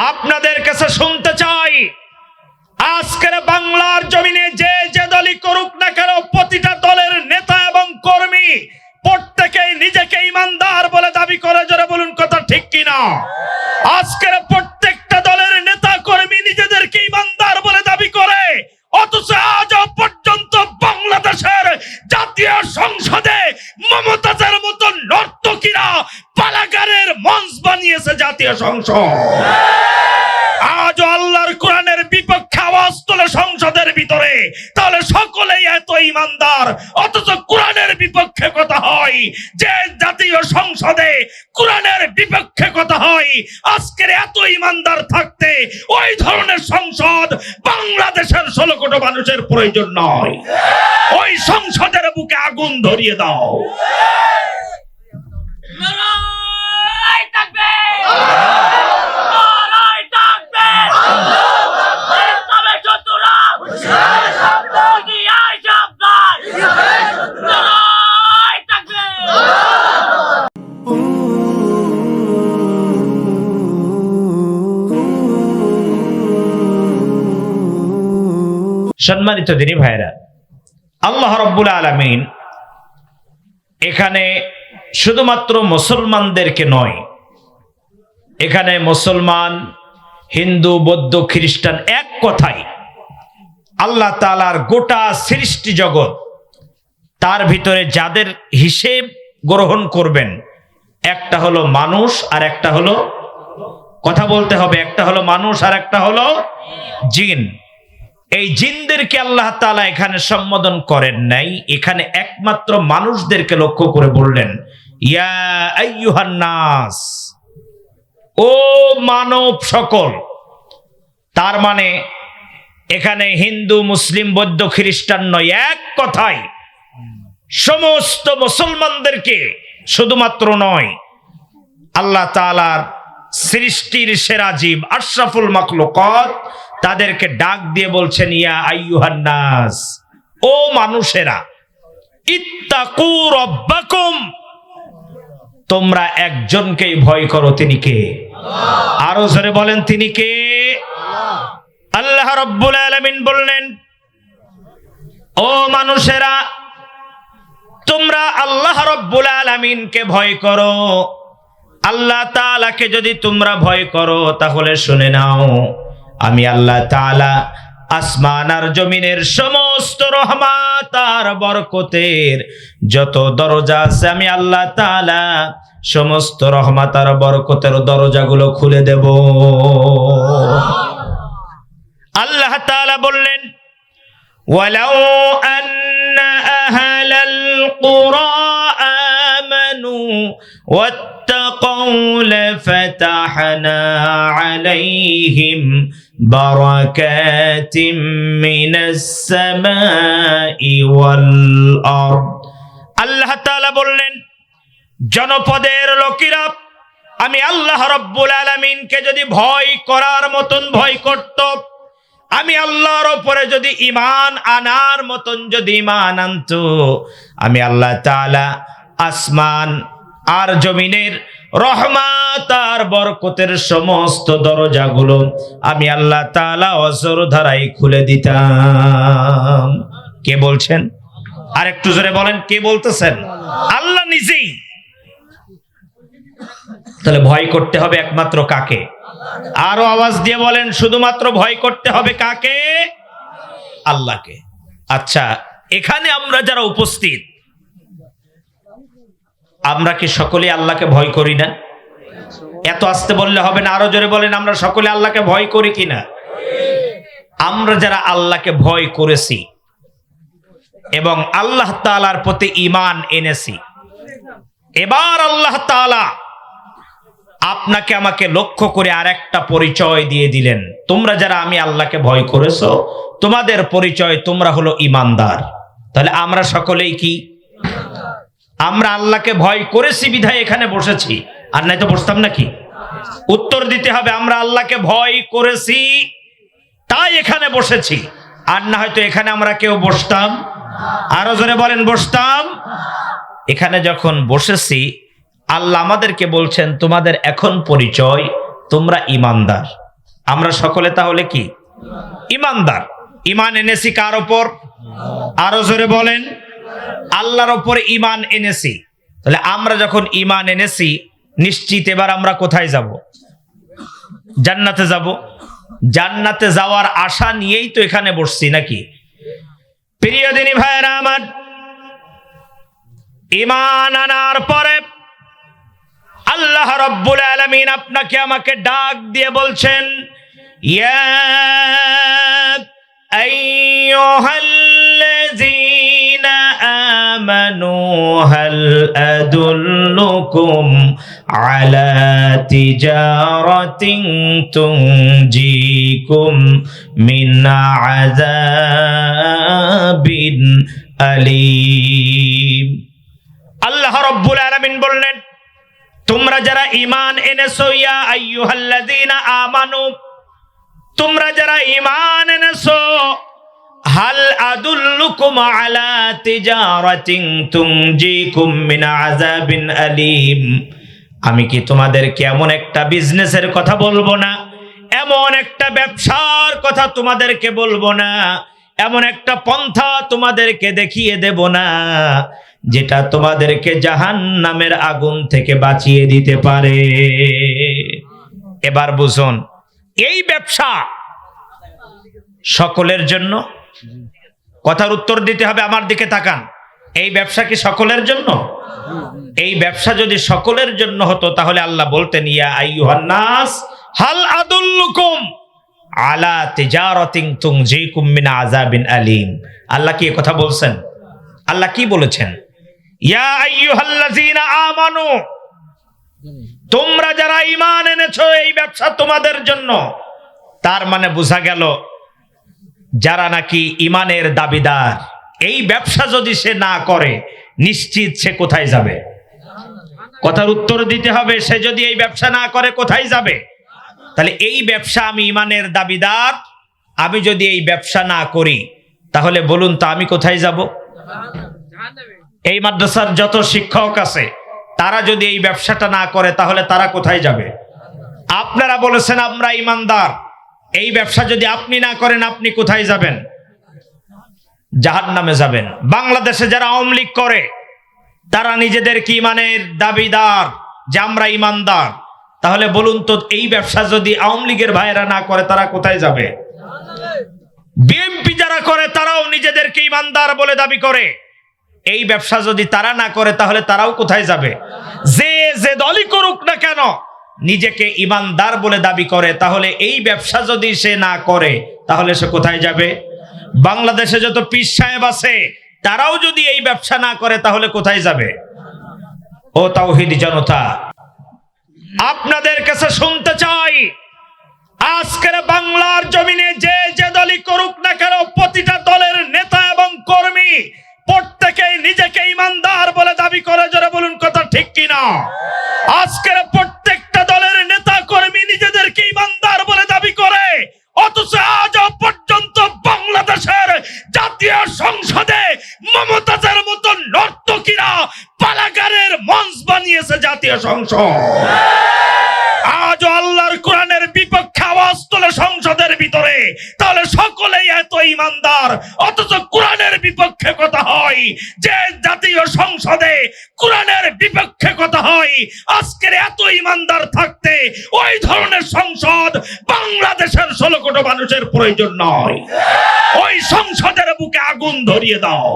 আপনাদের কাছে শুনতে চাই। আজকের বাংলার জমিনে যে যে দলই করুক না কেন, প্রতিটা দলের নেতা এবং কর্মী প্রত্যেকেই নিজেকে ইমানদার বলে দাবি করে। জোরে বলুন কথা ঠিক কিনা? আজকের প্রত্যেকটা আজ আল্লাহর কোরআনের বিপক্ষে আওয়াজ তোলে সংসদের ভিতরে। তাহলে সকলেই এত ইমানদার অথচ কোরআনের বিপক্ষে কথা হয়। যে জাতীয় সংসদে কোরআনের বিপক্ষে কথা হয়, আজকের এত ইমানদার থাকতে ওই ধরনের সংসদ বাংলাদেশের ষোলো কোটি মানুষের প্রয়োজন নয়। ওই সংসদের বুকে আগুন ধরিয়ে দাও। সম্মানিত দিনী ভাইরা আল্লাহ রব্বুল আলমিন এখানে শুধুমাত্র মুসলমানদেরকে নয়, এখানে মুসলমান, হিন্দু, বৌদ্ধ, খ্রিস্টান এক কথাই, আল্লাহ তালার গোটা সৃষ্টি জগৎ, তার ভিতরে যাদের হিসেব গ্রহণ করবেন, একটা হলো মানুষ আর একটা হলো, কথা বলতে হবে, একটা হলো মানুষ আর একটা হলো জিন। এই জিনদেরকে আল্লাহ তাআলা এখানে সম্বোধন করেন নাই। এখানে একমাত্র মানুষদেরকে লক্ষ্য করে বললেন নাস, ও মানব সকল, তার মানে এখানে হিন্দু, মুসলিম, বৌদ্ধ, খ্রিস্টান নয়, এক কথায় সমস্ত মুসলমানদেরকে শুধুমাত্র নয়, আল্লাহ তাআলার সৃষ্টির সেরা জীব আশরাফুল মাকলুকাত তাদেরকে ডাক দিয়ে বলছেন, ইয়া আইয়ুহান নাস, ও মানুষেরা, ইত্তাকু রব্বাকুম, তোমরা একজনকেই ভয় করো, তিনি কে? আরও জোরে বলেন, তিনি কে? আল্লাহ রব্বুল আলামিন বললেন, ও মানুষেরা, তোমরা আল্লাহ রব্বুল আলামিনকে ভয় করো। আল্লাহ তাআলাকে যদি তোমরা ভয় করো, তাহলে শুনে নাও। আমি আল্লাহ তালা আসমান আর জমিনের সমস্ত রহমাত আর বরকতের যত দরজা আছে, আমি আল্লাহ তালা সমস্ত রহমাত আর বরকতের দরজাগুলো খুলে দেব। আল্লাহ তালা বললেন ওয়ালাও আন্না আহালাল কুরআন واتقوا لفتحنا عليهم بركات من السماء والأرض আল্লাহ তাআলা বললেন জনপদের লোকেরা আমি আল্লাহ রব্বুল আলমিনকে যদি ভয় করার মতন ভয় করত আমি আল্লাহর ওপরে যদি ইমান আনার মতন যদি ইমান আনত আমি আল্লাহ তাআলা আসমান আর জমিনের রহমাত আর বরকতের সমস্ত দরজাগুলো আমি আল্লাহ তাআলা অজর ধারাই খুলে দিতাম। কে বলছেন? আর একটু জোরে বলেন, কে বলতেছেন? আল্লাহ নিজেই। তাহলে ভয় করতে হবে একমাত্র কাকে? আরও আওয়াজ দিয়ে বলেন, শুধুমাত্র ভয় করতে হবে কাকে? আল্লাহকে। আচ্ছা এখানে আমরা যারা উপস্থিত আমরা কি সকলে আল্লাহকে ভয় করি না? এত আসতে বললে হবে না, আরও জোরে বলেন, আমরা সকলে আল্লাহকে ভয় করি কিনা? আমরা যারা আল্লাহকে ভয় করেছি এবং আল্লাহ তাআলার প্রতি ঈমান এনেছি, এবার আল্লাহ তাআলা আপনাকে আমাকে লক্ষ্য করে আর একটা পরিচয় দিয়ে দিলেন। তোমরা যারা আমি আল্লাহকে ভয় করেছ, তোমাদের পরিচয় তোমরা হলো ইমানদার তাহলে আমরা সকলেই কি? আমরা আল্লাহকে ভয় করেছি, বিধায় এখানে বসেছি। আর নাই তো বসতাম নাকি? উত্তর দিতে হবে, আমরা আল্লাহকে ভয় করেছি, তাই এখানে বসেছি। আর না হয়তো এখানে আমরা কেউ বসতাম। আরও জোরে বলেন, বসতাম। এখানে যখন বসেছি, আল্লাহ আমাদেরকে বলছেন, তোমাদের এখন পরিচয়, তোমরা ইমানদার। আমরা সকলে তাহলে কি? ইমানদার। ইমান এনেছি কার ওপর? আরও জোরে বলেন। আল্লাহর ওপর ইমান এনেছি। তাহলে আমরা যখন ইমান এনেছি, নিশ্চিত এবার আমরা কোথায় যাব? জান্নাতে যাব? জান্নাতে যাওয়ার আশা নিয়েই তো এখানে বসছি নাকি? প্রিয় দিনী ভাইয়েরা আমার ইমান আনার পরে আল্লাহ রব্বুল আলমিন আপনাকে আমাকে ডাক দিয়ে বলছেন, ইয়া হাল আদুল্লুকুম আলা তিজারাতিন তুনজিকুম মিন আযাবিন আলীম আল্লাহ রব্বুল আলামিন বললেন তোমরা যারা ঈমান এনেছো ইয়া আইয়ুহাল্লাযীনা আমানু তোমরা যারা ঈমান এনেছো হাল আদুল্লুকুম আলা তিজারাতিন তুনজিকুম মিন আযাবিন আলীম। আমি কি তোমাদেরকে এমন একটা বিজনেসের কথা বলব না? এমন একটা ব্যবসার কথা তোমাদেরকে বলব না? এমন একটা পন্থা তোমাদেরকে দেখিয়ে দেব না, যেটা তোমাদেরকে জাহান নামের আগুন থেকে বাঁচিয়ে দিতে পারে। এবার বুঝুন, এই ব্যবসা সকলের জন্য কথার উত্তর দিতে হবে আমার দিকে তাকান। এই ব্যবসা কি সকলের জন্য? এই ব্যবসা যদি সকলের জন্য হতো, তাহলে আল্লাহ বলতেন, ইয়া আলা আলীম। আল্লাহ কি কথা বলছেন? আল্লাহ কি বলেছেন? ইয়া আমানু, তোমরা যারা ঈমান এনেছো, এই ব্যবসা তোমাদের জন্য। তার মানে বোঝা গেল যারা নাকি ইমানের দাবিদার, এই ব্যবসা যদি সে না করে, নিশ্চিত সে কোথায় যাবে? কথার উত্তর দিতে হবে, সে যদি এই ব্যবসা না করে, কোথায় যাবে? তাহলে এই ব্যবসা আমি ইমানের দাবিদার, আমি যদি এই ব্যবসা না করি, তাহলে বলুন তো আমি কোথায় যাব? এই মাদ্রাসার যত শিক্ষক আছে, তারা যদি এই ব্যবসাটা না করে, তাহলে তারা কোথায় যাবে? আপনারা বলেছেন আমরা ইমানদার। এই ব্যবসা যদি আপনি না করেন, আপনি কোথায় যাবেন? জাহান নামে যাবেন। বাংলাদেশে যারা আওয়ামী লীগ করে, তারা নিজেদেরকে ইমানের দাবিদার? যে আমরা ইমানদার। তাহলে বলুন তো, এই ব্যবসা যদি আওয়ামী লীগের ভাইয়েরা না করে, তারা কোথায় যাবে? বিএনপি যারা করে, তারাও নিজেদেরকে ইমানদার বলে দাবি করে। এই ব্যবসা যদি তারা না করে, তাহলে তারাও কোথায় যাবে? যে যে দলই করুক না কেন নিজেকে ইমানদার বলে দাবি করে, তাহলে এই ব্যবসা যদি সে না করে, তাহলে সে কোথায় যাবে? বাংলাদেশে যত পিস সাহেব আছে, তারাও যদি এই ব্যবসা না করে, তাহলে কোথায় যাবে? ও তাওহিদ জনতা, আপনাদের কাছে শুনতে চাই, আজকের বাংলার জমিনে যে যে দলই করুক না কেন, প্রতিটা দলের নেতা এবং কর্মী প্রত্যেকেই নিজেকে ইমানদার বলে দাবি করে যারা বলুন কথা ঠিক কিনা? আজকের প্রত্যেকটা আজ আল্লাহর কোরআনের বিপক্ষে আওয়াজ তোলে সংসদের ভিতরে। তাহলে সকলেই এত ইমানদার, অথচ কোরআনের বিপক্ষে কথা হয়। যে জাতীয় সংসদে কোরআনের বিপক্ষে কথা হয়, আজকের এত ইমানদার থাকতে ওই ধরনের সংসদ বাংলাদেশের ষোলো কোটি মানুষের প্রয়োজন নয়। ওই সংসদের বুকে আগুন ধরিয়ে দাও।